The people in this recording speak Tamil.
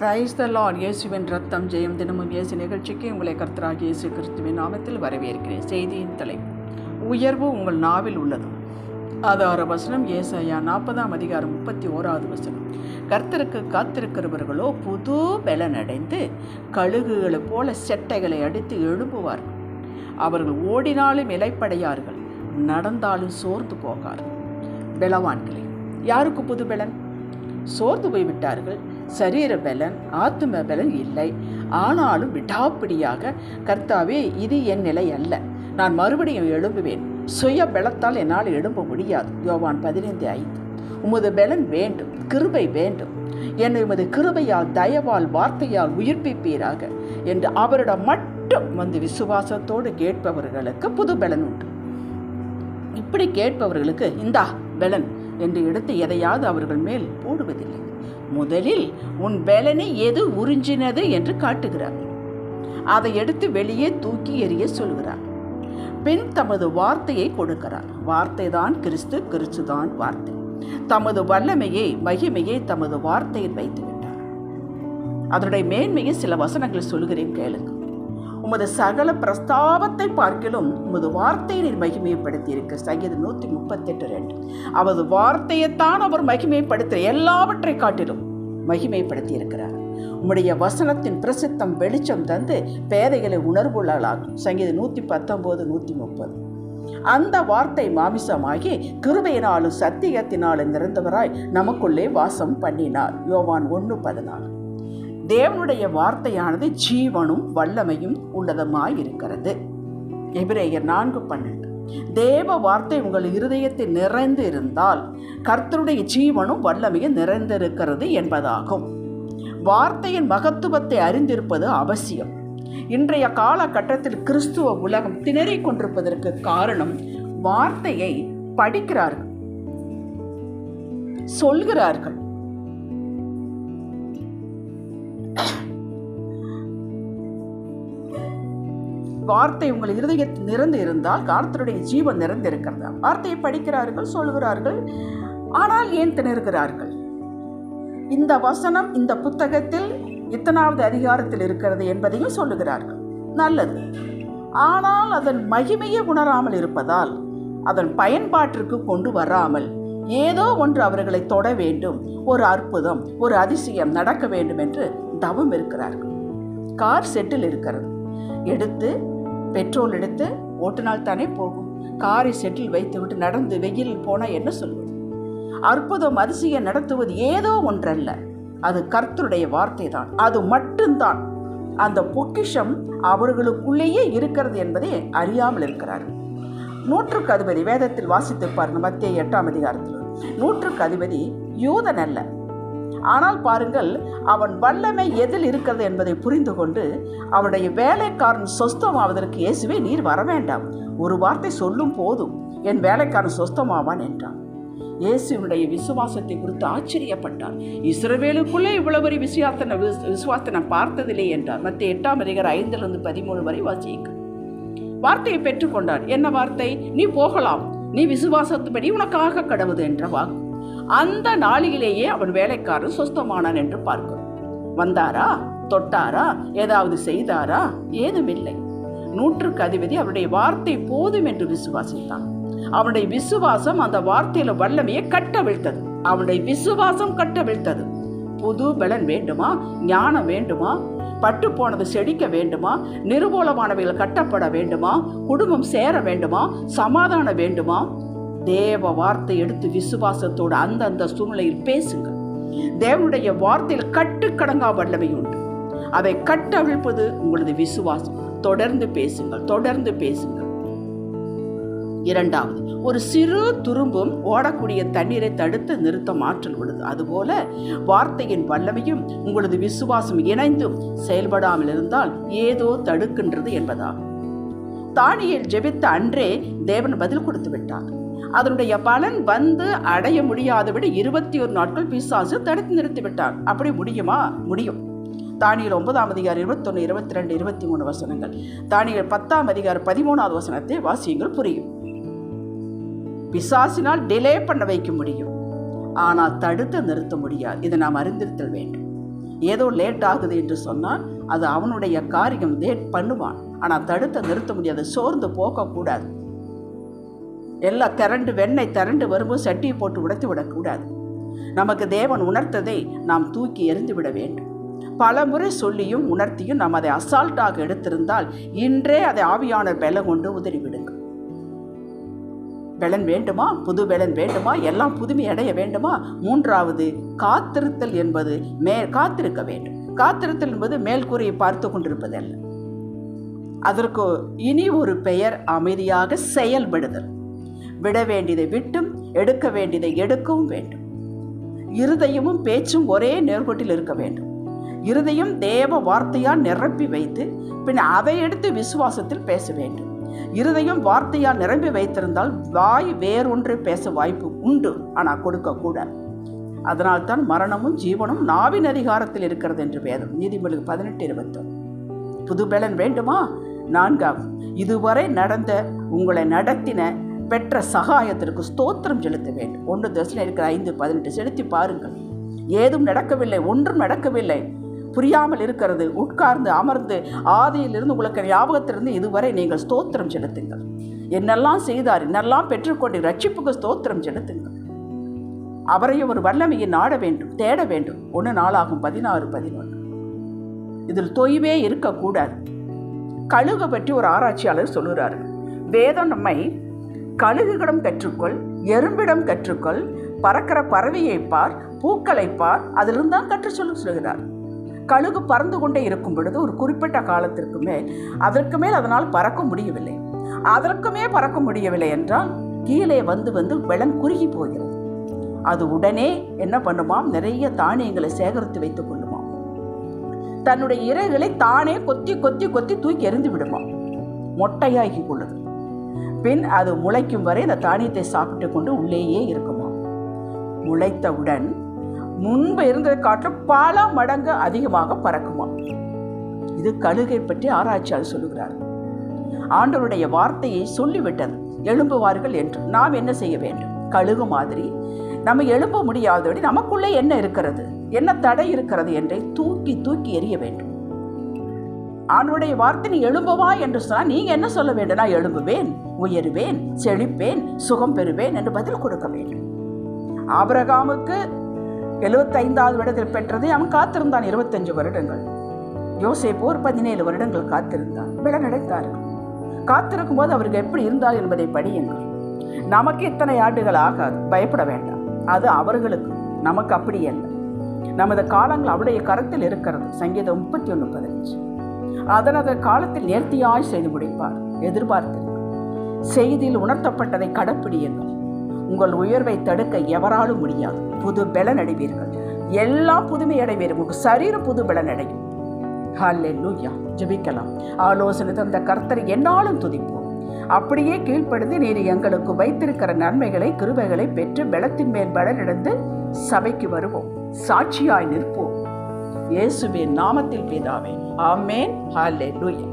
பிரைஸ் த லார்ட் இயேசுவின் ரத்தம் ஜெயம் தினமும் இயேசு நிகழ்ச்சிக்கு உங்களை கர்த்தராகிய இயேசு கிறிஸ்துவின் நாமத்தில் வரவேற்கிறேன். செய்தியின் தலைப்பு உயர்வு உங்கள் நாவில் உள்ளது. ஆதார வசனம் ஏசாயா நாற்பதாம் அதிகாரம் முப்பத்தி ஓராவது வசனம். கர்த்தருக்கு காத்திருக்கிறவர்களோ புது பலனடைந்து கழுகுகளைப் போல செட்டைகளை அடித்து எழுப்புவார்கள் அவர்கள் ஓடினாலும் இலைப்படையார்கள் நடந்தாலும் சோர்ந்து போகார்கள் பலவான்களே யாருக்கு புது பலன்? சோர்ந்து போய்விட்டார்கள் சரீர பலன் ஆத்தும பலன் இல்லை. ஆனாலும் விடாப்பிடியாக கர்த்தாவே இது என் நிலை அல்ல. நான் மறுபடியும் எழும்புவேன். சுய பலத்தால் என்னால் எழும்ப முடியாது. யோவான் பதினைந்து ஐந்து. உமது பலன் வேண்டும். கிருபை வேண்டும். என்னை உமது கிருபையால் தயவால் வார்த்தையால் உயிர்ப்பிப்பீராக. என்று அவரிடம் மட்டும் வந்து விசுவாசத்தோடு கேட்பவர்களுக்கு புது பலன் உண்டு. இப்படி கேட்பவர்களுக்கு இந்தா பலன். என்று எடுத்து எதையாவது அவர்கள் மேல் போடுவதில்லை. முதலில் உன் பலனை எது உறிஞ்சினது என்று காட்டுகிறார். அதை எடுத்து வெளியே தூக்கி எறிய சொல்கிறார். பின் தமது வார்த்தையை கொடுக்கிறார். வார்த்தை தான் கிறிஸ்து கிறிஸ்து தான் வார்த்தை. தமது வல்லமையை மகிமையை தமது வார்த்தையில் வைத்து விட்டார் அதனுடைய மேன்மையை சில வசனங்கள் சொல்கிறேன் கேளுங்க. உமது சகல பிரஸ்தாபத்தை பார்க்கிலும் உமது வார்த்தையை நீர் மகிமைப்படுத்தி இருக்கு சங்கீதம் நூற்றி முப்பத்தெட்டு ரெண்டு. அவரது வார்த்தையைத்தான் அவர் மகிமைப்படுத்த எல்லாவற்றை காட்டிலும் மகிமைப்படுத்தி இருக்கிறார் உம்முடைய வசனத்தின் பிரசித்தம் வெளிச்சம் தந்து பேதைகளை உணர்வுள்ளாகும் சங்கீதம் நூற்றி பத்தொம்போது நூற்றி முப்பது அந்த வார்த்தை மாமிசமாகி கிருபையினாலும் சத்தியத்தினாலும் நிறைந்தவராய் நமக்குள்ளே வாசம் பண்ணினார். யோவான் ஒன்று பதினாலு தேவனுடைய வார்த்தையானது ஜீவனும் வல்லமையும் உள்ளதமாய் இருக்கிறது எபிரேயர் நான்கு பன்னெண்டு. தேவ வார்த்தை உங்கள் இருதயத்தில் நிறைந்து இருந்தால் கர்த்தருடைய ஜீவனும் வல்லமையும் நிறைந்திருக்கிறது என்பதாகும். வார்த்தையின் மகத்துவத்தை அறிந்திருப்பது அவசியம். இன்றைய காலகட்டத்தில் கிறிஸ்துவ உலகம் திணறிக் கொண்டிருப்பதற்கு காரணம் வார்த்தையை படிக்கிறார்கள் சொல்கிறார்கள். வார்த்தை உங்கள் இருதயத்தில் நிறைந்து இருந்தால் கார்த்தருடைய ஜீவன் நிறந்திருக்கிறது. வார்த்தையை படிக்கிறார்கள் சொல்கிறார்கள். ஆனால் ஏன் திணறுகிறார்கள்? இந்த வசனம் இந்த புத்தகத்தில் இத்தனாவது அதிகாரத்தில் இருக்கிறது என்பதையும் சொல்லுகிறார்கள். நல்லது. ஆனால் அதன் மகிமையை உணராமல் இருப்பதால் அதன் பயன்பாட்டிற்கு கொண்டு வராமல் ஏதோ ஒன்று அவர்களை தொட வேண்டும். ஒரு அற்புதம் ஒரு அதிசயம் நடக்க வேண்டும் என்று தவம் இருக்கிறார்கள். கார் செட்டில் இருக்கிறது. எடுத்து பெட்ரோல் எடுத்து ஓட்டினால் தானே போகும். காரை செட்டில் வைத்துவிட்டு நடந்து வெயிலில் போனால் என்ன சொல்லுவோம் அற்புதம் அதிசயம் நடத்துவது ஏதோ ஒன்றல்ல. அது கர்த்தருடைய வார்த்தை தான் அது மட்டும்தான். அந்த பொக்கிஷம் அவர்களுக்குள்ளேயே இருக்கிறது என்பதை அறியாமல் இருக்கிறார்கள் நூற்றுக்கு அதிபதி வேதத்தில் வாசித்து பாருங்க மத்திய எட்டாம் அதிகாரத்தில். நூற்றுக்கு அதிபதி யூதன் அல்ல. ஆனால் பாருங்கள் அவன் வல்லமை எதில் இருக்கிறது என்பதை புரிந்து கொண்டு அவனுடைய வேலைக்காரன் சொஸ்தமாவதற்கு இயேசுவே நீர் வர வேண்டாம். ஒரு வார்த்தை சொல்லும் போதும் என் வேலைக்காரன் சொஸ்தமாவான் என்றான். இயேசுனுடைய விசுவாசத்தை குறித்து ஆச்சரியப்பட்டார். இஸ்ரவேலுக்குள்ளே இவ்வளவு பெரிய விசுவாசனை விசுவாசத்தை நான் பார்த்ததில்லை என்றார். மற்ற எட்டாம் அதிகார ஐந்திலிருந்து பதிமூணு வரை வாசிக்க வார்த்தையை பெற்றுக்கொண்டார் என்ன வார்த்தை? நீ போகலாம். நீ விசுவாசத்துபடி உனக்காக கடவுது என்ற வாக்கு. அந்த நாளிலேயே அவன் வேலைக்காரன் சொஸ்தமானான் என்று பார்க்கிறோம். வந்தாரா? தொட்டாரா? ஏதாவது செய்தாரா? ஏதுமில்லை. நூற்றுக்கு அதிபதி அவருடைய வார்த்தை போதும் என்று விசுவாசித்தான். அவனுடைய விசுவாசம் அந்த வார்த்தையில வல்லமையை கட்டவிழ்த்தது அவனுடைய விசுவாசம் கட்டவிழ்த்தது புது பலன் வேண்டுமா? ஞானம் வேண்டுமா? பட்டு போனது செடிக்க வேண்டுமா? நிருபூலமானவைகள் கட்டப்பட வேண்டுமா? குடும்பம் சேர வேண்டுமா? சமாதானம் வேண்டுமா? தேவ வார்த்தை எடுத்து விசுவாசத்தோடு அந்தந்த சூழ்நிலையில் பேசுங்க தேவனுடைய வார்த்தையில் கட்டுக்கடங்கா வல்லமை உண்டு. அதை கட்டவிழ்ப்பது உங்களது விசுவாசம். தொடர்ந்து பேசுங்கள் தொடர்ந்து பேசுங்கள். இரண்டாவது ஒரு சிறு துரும்பும் ஓடக்கூடிய தண்ணீரை தடுத்து நிறுத்த ஆற்றல் உள்ளது. அதுபோல வார்த்தையின் வல்லமையும் உங்களது விசுவாசம் இணைந்தும் செயல்படாமல் இருந்தால் ஏதோ தடுக்கின்றது என்பதாகும். தானியில் ஜெபித்த அன்றே தேவன் பதில் கொடுத்து விட்டார். அதனுடைய பலன் வந்து அடைய முடியாதபடி இருபத்தி ஒரு நாட்கள் பிசாசு தடுத்து நிறுத்தி விட்டார். அப்படி முடியுமா? முடியும். தானியல் ஒன்பதாம் அதிகாரம் இருபத்தொன்று இருபத்தி ரெண்டு இருபத்தி மூணு வசனங்கள். தானியல் பத்தாம் அதிகாரம் பதிமூணாவது வசனத்தை வாசியங்கள் புரியும். பிசாசினால் டிலே பண்ண வைக்க முடியும். ஆனால் தடுத்து நிறுத்த முடியாது. இதை நாம் அறிந்திருத்தல் வேண்டும். ஏதோ லேட் ஆகுது என்று சொன்னால் அது அவனுடைய காரியம் லேட் பண்ணுவான். ஆனால் தடுத்து நிறுத்த முடியாது. சோர்ந்து போகக்கூடாது. எல்லாம் திரண்டு வெண்ணெய் திரண்டு வரும்போது சட்டியை போட்டு உடைத்து விடக்கூடாது. நமக்கு தேவன் உணர்த்ததை நாம் தூக்கி எறிந்து விட வேண்டும். பல முறை சொல்லியும் உணர்த்தியும் நாம் அதை அசால்ட்டாக எடுத்திருந்தால் இன்றே அதை ஆவியானர் பெல கொண்டு உதறிவிடுங்கள் பெலன் வேண்டுமா? புது பெலன் வேண்டுமா? எல்லாம் புதுமை அடைய வேண்டுமா? மூன்றாவது காத்திருத்தல் என்பது மே காத்திருக்க வேண்டும். காத்திருத்தல் என்பது மேல்கூரையை பார்த்து கொண்டிருப்பதல்ல. அதற்கு இனி ஒரு பெயர் அமைதியாக செயல்படுதல். விட வேண்டியதை விட்டும் எடுக்க வேண்டியதை எடுக்கவும் வேண்டும். இருதயமும் பேச்சும் ஒரே நேர்கோட்டில் இருக்க வேண்டும். இருதயம் தேவ வார்த்தையால் நிரப்பி வைத்து பின் அதை எடுத்து விசுவாசத்தில் பேச வேண்டும். இருதயம் வார்த்தையால் நிரம்பி வைத்திருந்தால் வாய் வேறொன்று பேச வாய்ப்பு உண்டு. ஆனால் கொடுக்கக்கூடாது அதனால்தான் மரணமும் ஜீவனும் நாவின் அதிகாரத்தில் இருக்கிறது என்று வேதம். நீதிமொழி பதினெட்டு இருபத்தொன்று புது பலன் வேண்டுமா? நான்காவது இதுவரை நடந்த உங்களை நடத்தின பெற்ற சகாயத்திற்கு ஸ்தோத்திரம் செலுத்த வேண்டும். ஒன்று தசையில் இருக்கிற ஐந்து பதினெட்டு. செலுத்தி பாருங்கள். ஏதும் நடக்கவில்லை ஒன்றும் நடக்கவில்லை. புரியாமல் இருக்கிறது உட்கார்ந்து அமர்ந்து ஆதியிலிருந்து உங்களுக்கு ஞாபகத்திலிருந்து இதுவரை நீங்கள் ஸ்தோத்திரம் செலுத்துங்கள். என்னெல்லாம் செய்தார் என்னெல்லாம் பெற்றுக்கொண்டு ரட்சிப்புக்கு ஸ்தோத்திரம் செலுத்துங்கள். அவரையும் ஒரு வல்லமையை நாட வேண்டும் தேட வேண்டும். ஒன்று நாளாகும் பதினாறு பதினொன்று. இதில் தொய்வே இருக்கக்கூடாது. கழுகு பற்றி ஒரு ஆராய்ச்சியாளர் சொல்லுகிறார் வேதம் நம்மை கழுகுகளிடம் கற்றுக்கொள் எறும்பிடம் கற்றுக்கொள் பறக்கிற பறவையை பார் பூக்களை பார் அதிலிருந்து தான் கற்று சொல்லு சொல்கிறார். கழுகு பறந்து கொண்டே இருக்கும் பொழுது ஒரு குறிப்பிட்ட காலத்திற்கு மேல் அதற்கு மேல் அதனால் பறக்க முடியவில்லை. அதற்குமே பறக்க முடியவில்லை என்றால் கீழே வந்து வந்து வெள்ளம் குறுகி போகிறது. அது உடனே என்ன பண்ணுமாம்? நிறைய தானியங்களை சேகரித்து வைத்துக் கொள்ளுமாம். தன்னுடைய இறைகளை தானே கொத்தி கொத்தி கொத்தி தூக்கி எறிந்து விடுமாம். மொட்டையாகி கொள்ளுது. பின் அது முளைக்கும் வரை அந்த தானியத்தை சாப்பிட்டு கொண்டு உள்ளேயே இருக்குமாம். முளைத்தவுடன் முன்பு இருந்ததை காட்டிலும் பல மடங்கு அதிகமாக பறக்குமா? இது கழுகை பற்றி ஆராய்ச்சியாளர் சொல்லுகிறார். ஆண்டவருடைய வார்த்தையை சொல்லிவிட்டது எழும்புவார்கள் என்று. நாம் என்ன செய்ய வேண்டும்? கழுகு மாதிரி. நம்ம எழும்ப முடியாதபடி நமக்குள்ளே என்ன இருக்கிறது? என்ன தடை இருக்கிறது என்றை தூக்கி தூக்கி எறிய வேண்டும். ஆண்டுடைய வார்த்தை நீ எழும்புவா என்று சொன்னால் நீங்கள் என்ன சொல்ல வேண்டும்? நான் எழும்புவேன் உயருவேன் செழிப்பேன் சுகம் பெறுவேன் என்று பதில் கொடுக்க வேண்டும். ஆபரகாமுக்கு எழுபத்தைந்தாவது வருடத்தில் பெற்றது அவன் காத்திருந்தான் இருபத்தஞ்சு வருடங்கள். யோசேப்பு ஒரு பதினேழு வருடங்கள் காத்திருந்தான். விளநடைத்தார்கள் காத்திருக்கும் போது அவருக்கு எப்படி இருந்தார் என்பதை படியுங்கள். நமக்கு இத்தனை ஆண்டுகள் ஆகாது. பயப்பட வேண்டாம். அது அவர்களுக்கு. நமக்கு அப்படி அல்ல. நமது காலங்கள் அவருடைய கரத்தில் இருக்கிறது. சங்கீதம் முப்பத்தி ஒன்று பதினஞ்சு. அதனது காலத்தில் நேர்த்தியாய் செய்து முடிப்பார். எதிர்பார்த்து செய்தியில் உணர்த்தப்பட்டதை கடப்பிடியுங்கள். உங்கள் உயர்வை தடுக்க எவராலும் முடியாது. புது பலன் அடைவீர்கள். எல்லாம் புதுமை அடைவீர்கள் உங்களுக்கு சரீரம் புது பலன் அடையும். லூயா ஜெபிக்கலாம். ஆலோசனை தந்த கர்த்தர் என்னாலும் துதிப்போம். அப்படியே கீழ்ப்படுத்தி நீர் எங்களுக்கு வைத்திருக்கிற நன்மைகளை கிருபைகளை பெற்று பலத்தின் மேல் பலனிடந்து சபைக்கு வருவோம். சாட்சியாய் நிற்போம். இயேசுவின் நாமத்தில் பிதாவே. ஆமேன். லூயா